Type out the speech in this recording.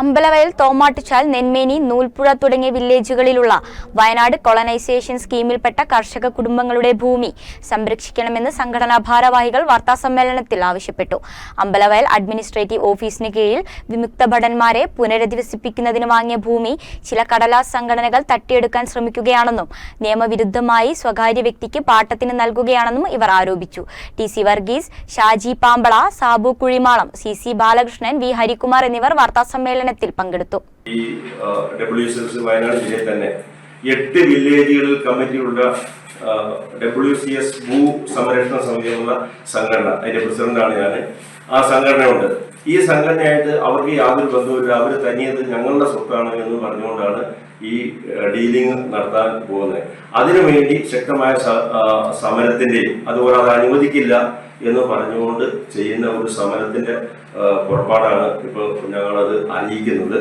അമ്പലവയൽ തോമാട്ടുചാൽ നെന്മേനി നൂൽപ്പുഴ തുടങ്ങിയ വില്ലേജുകളിലുള്ള വയനാട് കൊളനൈസേഷൻ സ്കീമിൽപ്പെട്ട കർഷക കുടുംബങ്ങളുടെ ഭൂമി സംരക്ഷിക്കണമെന്ന് സംഘടനാ ഭാരവാഹികൾ വാർത്താസമ്മേളനത്തിൽ ആവശ്യപ്പെട്ടു. അമ്പലവയൽ അഡ്മിനിസ്ട്രേറ്റീവ് ഓഫീസിന് കീഴിൽ വിമുക്ത ഭടന്മാരെ പുനരധിവസിപ്പിക്കുന്നതിന് വാങ്ങിയ ഭൂമി ചില കടലാസ് സംഘടനകൾ തട്ടിയെടുക്കാൻ ശ്രമിക്കുകയാണെന്നും നിയമവിരുദ്ധമായി സ്വകാര്യ വ്യക്തിക്ക് പാട്ടത്തിന് നൽകുകയാണെന്നും ഇവർ ആരോപിച്ചു. T C Varghese Shaji Pampala Sabu Kuzhimalam C C Balakrishnan V Harikumar എന്നിവർ വാർത്താസമ്മേളനത്തിൽ പങ്കെടുത്തു. ഈ ഡബ്ല്യു വയനാട് ജില്ലയിൽ തന്നെ എട്ട് വില്ലേജുകളിൽ കമ്മിറ്റിയുള്ള ഡബ്ല്യു സി എസ് ഭൂ സംരക്ഷണ സമിതി സംഘടന. അതിന്റെ പ്രസിഡന്റാണ് ഞാൻ ആ സംഘടനയുണ്ട്. ഈ സംഘടനയായിട്ട് അവർക്ക് യാതൊരു ബന്ധവുമില്ല. അവർ തനിയത് ഞങ്ങളുടെ സ്വത്താണ് എന്ന് പറഞ്ഞുകൊണ്ടാണ് ഈ ഡീലിംഗ് നടത്താൻ പോകുന്നത്. അതിനുവേണ്ടി ശക്തമായ സമരത്തിന്റെയും അതുപോലെ അത് അനുവദിക്കില്ല എന്ന് പറഞ്ഞുകൊണ്ട് ചെയ്യുന്ന ഒരു സമരത്തിന്റെ പുറപ്പാടാണ് ഇപ്പോൾ ഞങ്ങളത് അറിയിക്കുന്നത്.